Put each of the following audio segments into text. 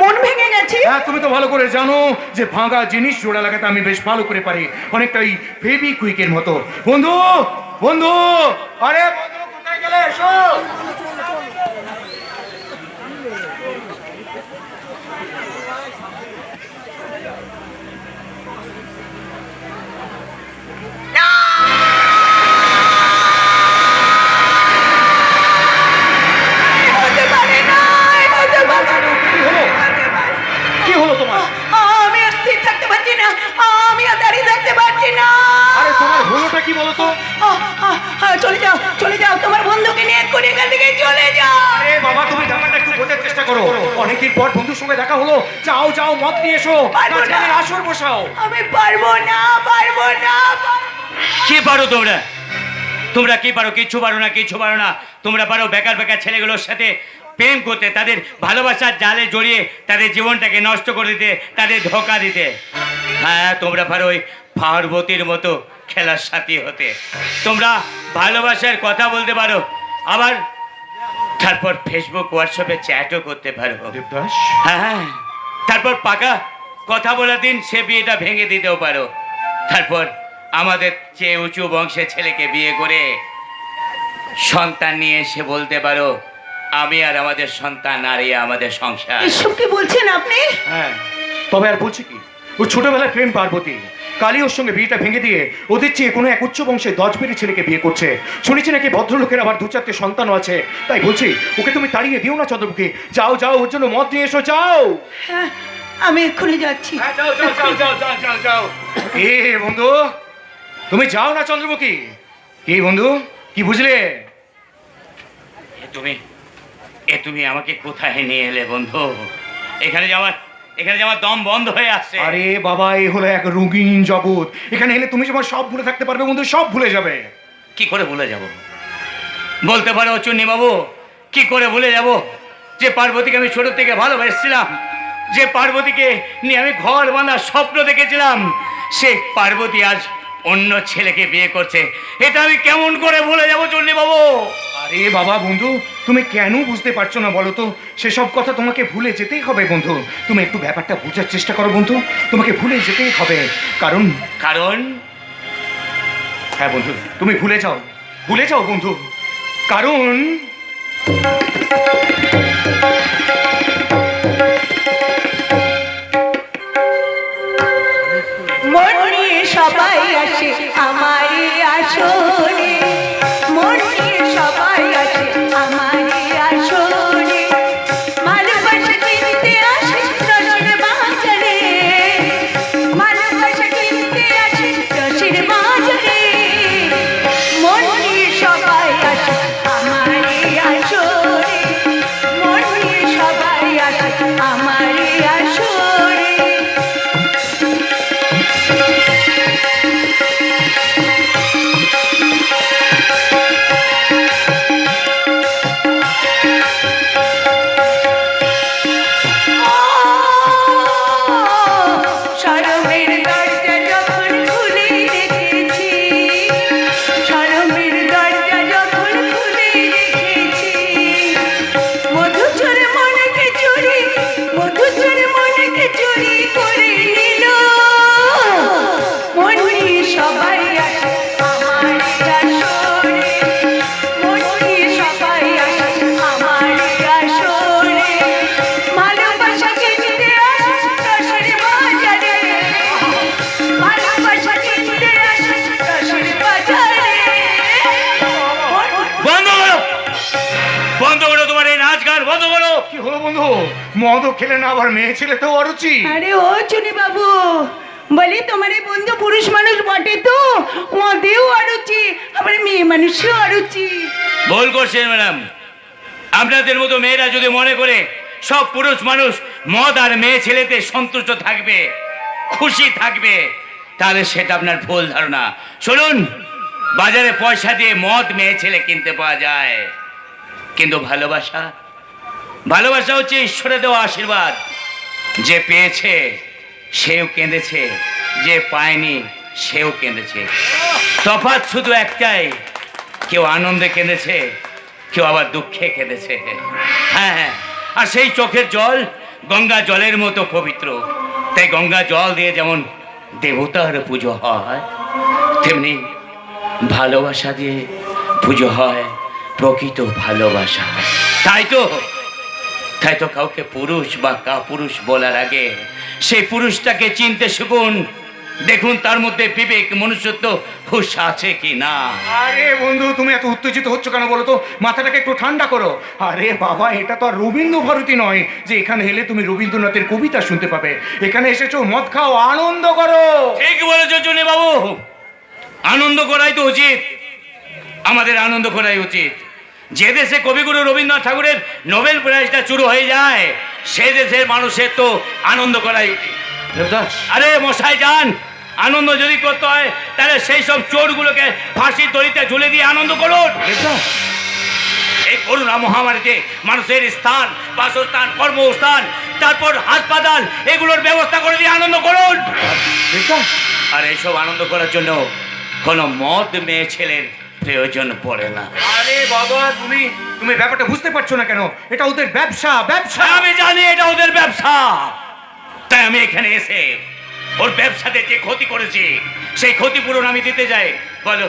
মন ভেঙে গেছে। হ্যাঁ তুমি তো ভালো করে জানো যে ভাঙা জিনিস জোড়া লাগাতে আমি বেশ ভালো করে পারি অনেকটা ওই ফেবি কুইকের মতো। বন্ধু বন্ধু আরে বন্ধু কোথায় গেলে? এসো। চলে যাও চলে যাও। তোমার বন্ধুকে নিয়ে এক্ষুনি এখান থেকে চলে যাও। আরে বাবা তুমি ব্যাপারটা একটু বোঝার চেষ্টা করো। অনেকদিন পর বন্ধুর সঙ্গে দেখা হলো। যাও যাও মদ নিয়ে এসো। আসর বসাও। আমি পারব না পারব না। কি পারো তোমরা? তোমরা কি পারো? কিচ্ছু পারো না কিচ্ছু পারো না। তোমরা পারো বেকার বেকার ছেলেগুলোর সাথে প্রেম করতে তাদের ভালোবাসার জালে জড়িয়ে তাদের জীবনটাকে নষ্ট করে দিতে তাদের ধোকা দিতে। হ্যাঁ তোমরা পারো ওই পার্বতীর মতো খেলার সাথী হতে। তোমরা ভালোবাসার কথা বলতে পারো। আবার তারপর ফেসবুক হোয়াটসঅ্যাপে চ্যাটও করতে পারো। দেবদাস? হ্যাঁ তারপর পাকা কথা বলার দিন সে বিয়েটা ভেঙে দিতেও পারো। তারপর আমাদের চেয়ে উঁচু বংশের ছেলেকে বিয়ে করে সন্তান নিয়ে এসে বলতে পারো আমি আর আমাদের সন্তান আর আমাদের সংসার। এসব কি বলছেন আপনি? হ্যাঁ। তবে আর বলছি কি? ও ছোটবেলায় প্রেম পার্বতী। কালী ওর সঙ্গে বিয়েটা ভেঙে দিয়ে ওদের চেয়ে কোনো এক উচ্চ বংশের দশবেরি ছেলেকে বিয়ে করছে। শুনেছি নাকি ভদ্রলোকের আবার দু চারটে সন্তানও আছে। তাই বলছি ওকে তুমি তাড়িয়ে দিও না চন্দ্রমুখী। যাও যাও ওর জন্য মদ নিয়ে এসো যাও। হ্যাঁ আমি এক্ষুনি যাচ্ছি। হ্যাঁ, যাও যাও যাও যাও যাও যাও যাও। এ বন্ধু তুমি যাও না চন্দ্রমুখী। কি বন্ধু কি বুঝলে? তুমি এ তুমি আমাকে কোথায় নিয়ে এলে বন্ধু? এখানে যে আমার এখানে আমার দম বন্ধ হয়ে আসছে আরে বাবা এ হলো এক রঙিন জগৎ। এখানে এলে তুমি যেমন সব ভুলে থাকতে পারবে বন্ধু সব ভুলে যাবে। কি করে ভুলে যাব? বলতে পারো চুন্নি বাবু কি করে ভুলে যাব? যে পার্বতীকে আমি ছোট থেকে ভালোবাসছিলাম যে পার্বতীকে নিয়ে আমি ঘর বাঁধার স্বপ্ন দেখেছিলাম সে পার্বতী আজ অন্য ছেলেকে বিয়ে করছে। এটা আমি কেমন করে ভুলে যাব চন্ডী বাবু? আরে বাবা বন্ধু তুমি কেন বুঝতে পারছ না বলো তো? সেসব কথা তোমাকে ভুলে যেতেই হবে বন্ধু। তুমি একটু ব্যাপারটা বোঝার চেষ্টা করো বন্ধু। তোমাকে ভুলে যেতেই হবে। কারণ কারণ? হ্যাঁ বন্ধু তুমি ভুলে যাও। ভুলে যাও বন্ধু। কারণ সবাই আসে আমারই আসরে। কি হলো বন্ধু? মদও খেলে না আবার মেয়ে ছেলে তো অরুচি। আরে ও চুনি বাবু বলি তোমার এই বন্ধু পুরুষ মানুষ বটে তো? ওদেও আরুচি আবার মেয়ে মানুষও আরুচি ভুল করছেন ম্যাডাম। আপনাদের মতো মেয়েরা যদি মনে করে সব পুরুষ মানুষ মদ আর মেয়ে ছেলেতে সন্তুষ্ট থাকবে খুশি থাকবে তাহলে সেটা আপনার ভুল ধারণা। শুনুন বাজারে পয়সা দিয়ে মদ মেয়ে ছেলে কিনতে পাওয়া যায় কিন্তু ভালোবাসা ভালোবাসা হচ্ছে ঈশ্বরে দেওয়া আশীর্বাদ। যে পেয়েছে, সেও কেঁদেছে। যে পায়নি, সেও কেঁদেছে। তফাৎ শুধু একটাই, কেউ আনন্দে কেঁদেছে, কেউ আবার দুঃখে কেঁদেছে। হ্যাঁ হ্যাঁ আর সেই চোখের জল গঙ্গা জলের মতো পবিত্র। তাই গঙ্গা জল দিয়ে যেমন দেবতার পুজো হয়, তেমনি ভালোবাসা দিয়ে পুজো হয় প্রকৃত ভালোবাসা। তাই তো? তাই তো কাউকে পুরুষ বা কা পুরুষ বলার আগে সেই পুরুষটাকে চিনতে শিখুন। দেখুন তার মধ্যে বিবেক মনুষ্যত্ব হুশ আছে কি না। আরে বন্ধু তুমি এত উত্তেজিত হচ্ছ কেন বলো তো? মাথাটাকে একটু ঠান্ডা করো। আরে বাবা এটা তো আর রবীন্দ্র ভারতী নয় যে এখানে এলে তুমি রবীন্দ্রনাথের কবিতা শুনতে পাবে। এখানে এসেছ মদ খাও আনন্দ করো। ঠিক বলেছ চুনি বাবু আনন্দ করাই তো উচিত। আমাদের আনন্দ করাই উচিত। যে দেশে কবিগুরু রবীন্দ্রনাথ ঠাকুরের নোবেল প্রাইজটা শুরু হয়ে যায় সে দেশের মানুষের তো আনন্দ করাই। আরে মশাই যান আনন্দ যদি করতে হয় তাহলে সেই সব চোরগুলোকে ফাঁসির দড়িতে ঝুলে দিয়ে আনন্দ করুন। এই করোনা মহামারীতে মানুষের স্থান বাসস্থান কর্মস্থান তারপর হাসপাতাল এগুলোর ব্যবস্থা করে দিয়ে আনন্দ করুন। আর এইসব আনন্দ করার জন্য কোনো মদ মেয়ে ছেলের প্রয়োজন পড়ে না। আরে বাবা তুমি তুমি ব্যাপারটা বুঝতে পারছ না কেন? এটা ওদের ব্যবসা ব্যবসা। আমি জানি এটা ওদের ব্যবসা। তাই আমি এখানে এসে ওর ব্যবসাতে যে ক্ষতি করেছি সেই ক্ষতিপূরণ আমি দিতে যাই। বলো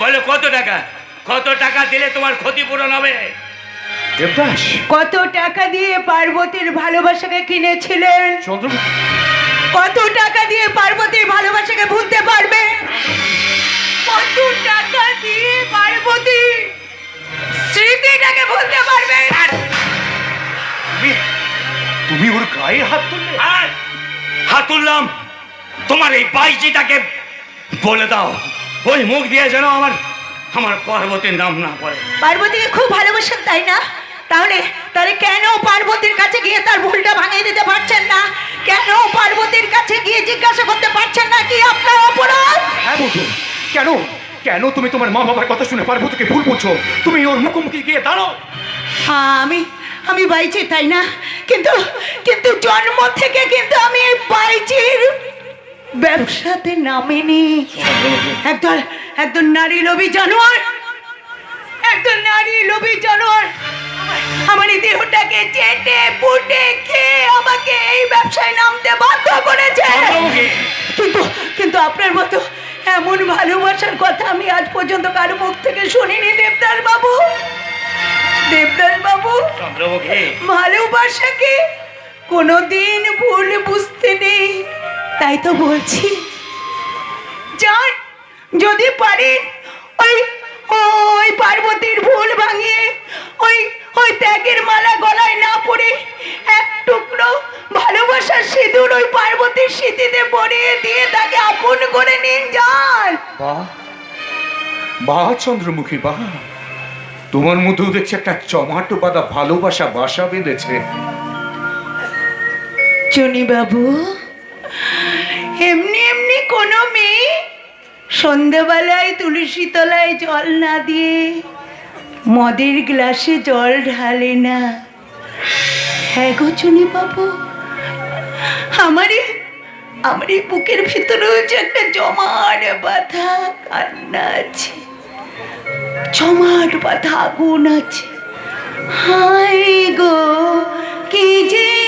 বলো কত টাকা? কত টাকা দিলে তোমার ক্ষতিপূরণ হবে? দেবদাস। কত টাকা দিয়ে পার্বতীর ভালোবাসাকে কিনেছিলেন? চন্দ্রমুখী। কত টাকা দিয়ে পার্বতীর ভালোবাসাকে ভুলতে পারবে? কত টাকা দিয়ে পার্বতী স্মৃতিটাকে ভুলতে পারবে তুমি তুমি ওর গায়ে হাত তুললে? আর হাত তুললাম। তোমার এই বাইজিটাকে বলে দাও। ওই মুখ দিয়ে যেন আমার আমার পার্বতীর নাম না পড়ে। পার্বতীকে খুব ভালোবাসেন তাই না? তাহলে তাহলে কেন পার্বতীর কাছে গিয়ে তার ভুলটা ভাঙিয়ে দিতে কেন? কেন তুমি তোমার মা বাবার কথা শুনে পারব পার্বতীকে ভুল বুঝছ? তুমি ওর মুখোমুখি গিয়ে দাঁড়াও। হ্যাঁ আমি আমি বাইছি তাই না? কিন্তু কিন্তু জন্ম থেকে কিন্তু আমি এই বাইচির ব্যবসাতে নামিনি। একদল একদল নারী লোভী জানোয়ার একদল নারী লোভী জানোয়ার আমার এই দেহটাকে চেটে পুটে খেয়ে আমাকে এই ব্যবসায় নামতে বাধ্য করেছে। কিন্তু কিন্তু আপনার মতো এমন ভালোবাসার কথা আমি আজ পর্যন্ত কারও মুখ থেকে শুনিনি দেবদাস বাবু। দেবদাস বাবু ভালোবাসাকে কোনোদিন ভুল বুঝতে নেই। তাই তো বলছি যান যদি পারেন ওই ওই পার্বতীর ভুল ভাঙিয়ে ওই ওই ত্যাগের মালা বাহ চন্দ্রমুখী বাহ। তোমার মধ্যেও দেখছি একটা চমাটো বাঁধা ভালোবাসা বাসা বেঁধেছে। চুনি বাবু এমনি এমনি কোনো মেয়ে সন্ধেবেলায় তুলসী তলায় জল না দিয়ে মদের গ্লাসে জল ঢালে না। হ্যাঁ গো চুনি বাবু আমারই আমার এই বুকের ভিতরে হচ্ছে একটা জমাট বাঁধা কান্না আছে। জমাট বাঁধা আগুন আছে। হাই গো কি যে